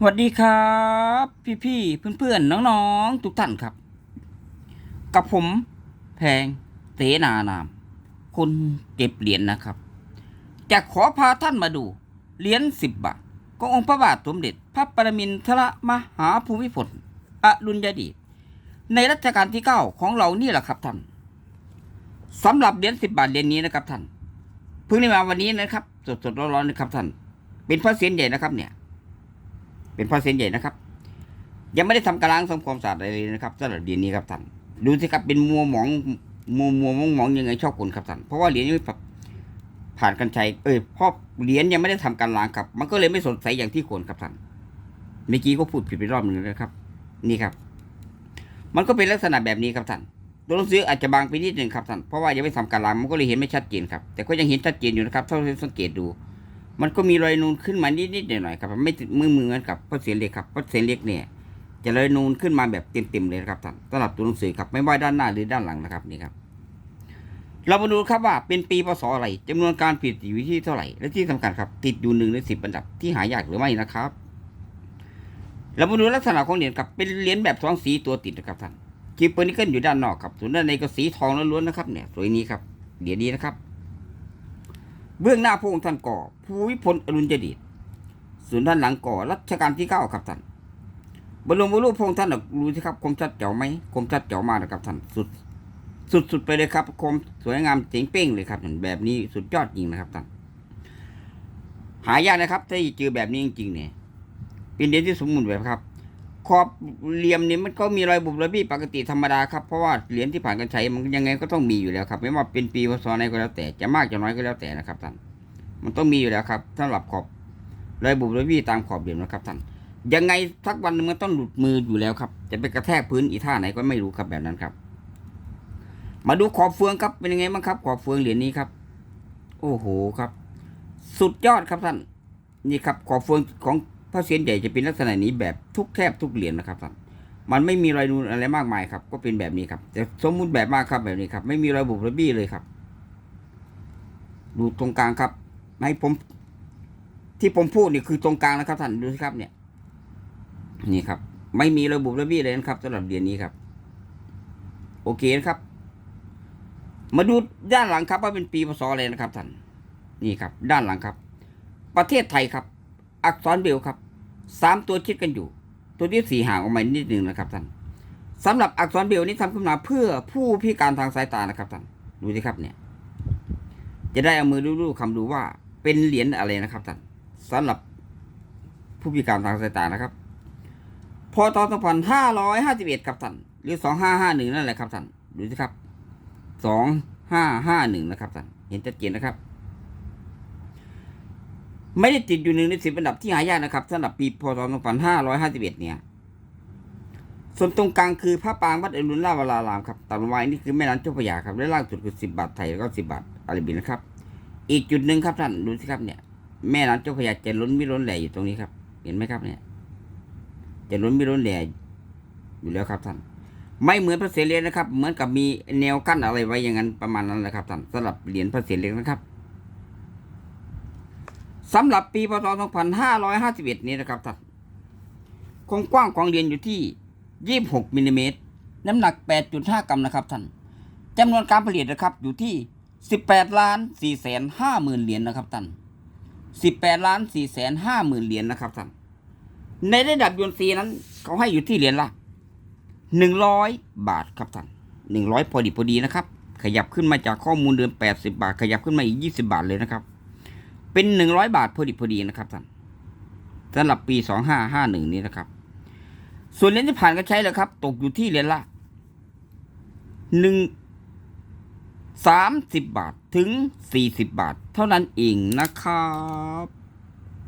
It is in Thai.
สวัสดีครับ พี่ๆเพื่อนๆน้องๆทุกท่านครับ กับผมแพงเสนานาม คนเก็บเหรียญนะครับ จะขอพาท่านมาดูเหรียญสิบบาทขององค์พระบาทสมเด็จ พระปรมินทรมหาภูมิพลอดุลยเดชในรัชกาลที่เก้าของเรานี่แหละครับท่านสำหรับเหรียญสิบบาทเหรียญนี้นะครับท่านเพิ่งได้มาวันนี้นะครับ สดๆร้อนๆนะครับท่าน เป็นพระเศียรใหญ่นะครับเนี่ย เป็นพระเศียรใหญ่นะครับ ยังไม่ได้ทำการล้างทำความสะอาดอะไรเลยนะครับสำหรับเหรียญนี้ครับท่านดูสิครับเป็นมัวหมองมัวมัวมองมองยังไงชอบคนครับท่านเพราะว่าเหรียญนี้ผ่านกันชัยเอ้ยเพราะเหรียญยังไม่ได้ทำการล้างครับ มันก็เลยไม่สดใสอย่างที่ควรครับท่านเมื่อกี้ก็พูดผิดไปรอบหนึ่งนะครับ นี่ครับ มันก็เป็นลักษณะแบบนี้ครับท่านตัวหนังสืออาจจะบางไปนิดหนึ่งครับท่านเพราะว่ายังไม่ทำการล้างมันก็เลยเห็นไม่ชัดเจนครับแต่ก็ยังเห็นชัดเจนอยู่นะครับถ้าเราสังเกตดู มันก็มีรอยนูนขึ้นมานิดๆหน่อยๆครับไม่มือมือเหมือนกับพระเศียรเล็กครับพระเศียรเล็กเนี่ย จะรอยนูนขึ้นมาแบบเต็มๆเลยนะครับท่านสำหรับตัวหนังสือครับไม่ว่าด้านหน้าหรือด้านหลังนะครับนี่ครับ เรามาดูครับว่าเป็นปีพศอะไรจำนวนการผิดอยู่ที่เท่าไหร่ และที่สำคัญครับ ติดอยู่หนึ่งในสิบอันดับที่หายากหรือไม่นะครับ เรามาดูลักษณะของเหรียญครับเป็นเหรียญแบบสองสีตัวติดนะครับท่านจีเปอร์นิเกิลอยู่ด้านนอกครับส่วนด้านในก็สีทองล้วนๆนะครับเนี่ยสวยนี้ครับเหรียญนี้นะครับ เบื้องหน้าพระองค์ท่านก่อภูวิพลอรุณเจดีส่วนด้านหลังก่อรัชกาลที่เก้าครับท่านบรมรูปพระองค์ท่านรู้สิครับคมชัดเจ๋วไหมคมชัดเจ๋วมากนะครับท่านสุด สุดๆไปเลยครับคมสวยงามเจ๋งเป้งเลยครับแบบนี้สุดยอดจริงนะครับท่านหายากนะครับถ้าเจอแบบนี้จริงๆเนี่ยเป็นเหรียญที่สมบูรณ์แบบครับ ขอบเหลี่ยมนี่มันก็มีรอยบุบรอยบี้ปกติธรรมดาครับเพราะว่าเหรียญที่ผ่านการใช้มันยังไงก็ต้องมีอยู่แล้วครับ ไม่ว่าเป็นปีพศไหนก็แล้วแต่จะมากจะน้อยก็แล้วแต่นะครับท่านมันต้องมีอยู่แล้วครับสำหรับขอบรอยบุบรอยบี้ตามขอบเหลี่ยมนะครับท่านยังไงสักวันนึงมันต้องหลุดมืออยู่แล้วครับ จะไปกระแทกพื้นอีท่าไหนก็ไม่รู้ครับแบบนั้นครับ มาดูขอบเฟืองครับเป็นยังไงบ้างครับ ขอบเฟืองเหรียญนี้ครับ โอ้โหครับ สุดยอดครับท่าน นี่ครับขอบเฟืองของ พระเศียรใหญ่จะเป็นลักษณะนี้แบบทุกแทบทุกเหรียญนะครับท่านมันไม่มีรอยนูนอะไรมากมายครับ ก็เป็นแบบนี้ครับแต่สมมุติแบบมากครับแบบนี้ครับ ไม่มีรอยบุบรอยบี้เลยครับ ดูตรงกลางครับ ให้ผม ที่ผมพูดนี่คือตรงกลางนะครับท่านดูสิครับ เนี่ย นี่ครับ ไม่มีรอยบุบรอยบี้เลยนะครับสำหรับเหรียญนี้ครับ โอเคนะครับ มาดูด้านหลังครับ ว่าเป็นปีพศอะไรนะครับท่านนี่ครับ ด้านหลังครับ ประเทศไทยครับ อักษรเบลครับสามตัวชิดกันอยู่ ตัวที่สี่ห่างออกมานิดหนึ่งนะครับท่านสำหรับอักษรเบลนี้ทำขึ้นมาเพื่อผู้พิการทางสายตานะครับท่านดูสิครับเนี่ย จะได้เอามือรูปๆคำดูว่าเป็นเหรียญอะไรนะครับท่านสำหรับผู้พิการทางสายตานะครับพอตอน2551ครับท่านหรือ2551นั่นแหละครับท่านดูสิครับสองห้าห้าหนึ่งนะครับท่านเห็นชัดเจนนะครับ ไม่ได้ติดอยู่หนึ่งในสิบอันดับที่หายากนะครับสำหรับปีพศ2551 เนี่ย ส่วนตรงกลางคือพระปางวัดอรุณราวรารามครับต่ำไว้นี่คือแม่น้ำเจ้าพระยาครับและล่างสุดคือสิบบาทไทยแล้วก็สิบบาทอาราบินนะครับ อีกจุดหนึ่งครับท่านดูสิครับเนี่ย แม่น้ำเจ้าพระยาจะล้นไม่ล้นแหล่อยู่ตรงนี้ครับ เห็นไหมครับเนี่ย จะล้นไม่ล้นแหล่อยู่แล้วครับท่าน ไม่เหมือนพระเศียรเลนะครับ เหมือนกับมีแนวกั้นอะไรไว้อย่างนั้นประมาณนั้นแหละครับท่านสำหรับเหรียญพระเศียรเล็กนะครับ สำหรับปีพศ 2551 นี้นะครับท่านความกว้างของเหรียญอยู่ที่ 26มิลลิเมตร น้ำหนัก 8.5 กรัมนะครับท่านจำนวนการผลิตนะครับอยู่ที่ 18ล้าน4แสน5หมื่นเหรียญนะครับท่าน18ล้าน4แสน5หมื่นเหรียญนะครับท่าน ในระดับยนซีนั้น เขาให้อยู่ที่เหรียญละหนึ่งร้อยบาทครับท่านหนึ่งร้อยพอดีพอดีนะครับ ขยับขึ้นมาจากข้อมูลเดิมแปดสิบาท ขยับขึ้นมาอีกยี่สิบาทเลยนะครับ เป็นหนึ่งร้อยบาทพอดีพอดีนะครับท่านสำหรับปีสองห้าห้าหนึ่งนี้นะครับ ส่วนเหรียญที่ผ่านก็ใช้เลยครับ ตกอยู่ที่เหรียญละหนึ่งสามสิบบาทถึงสี่สิบบาท เท่านั้นเองนะครับ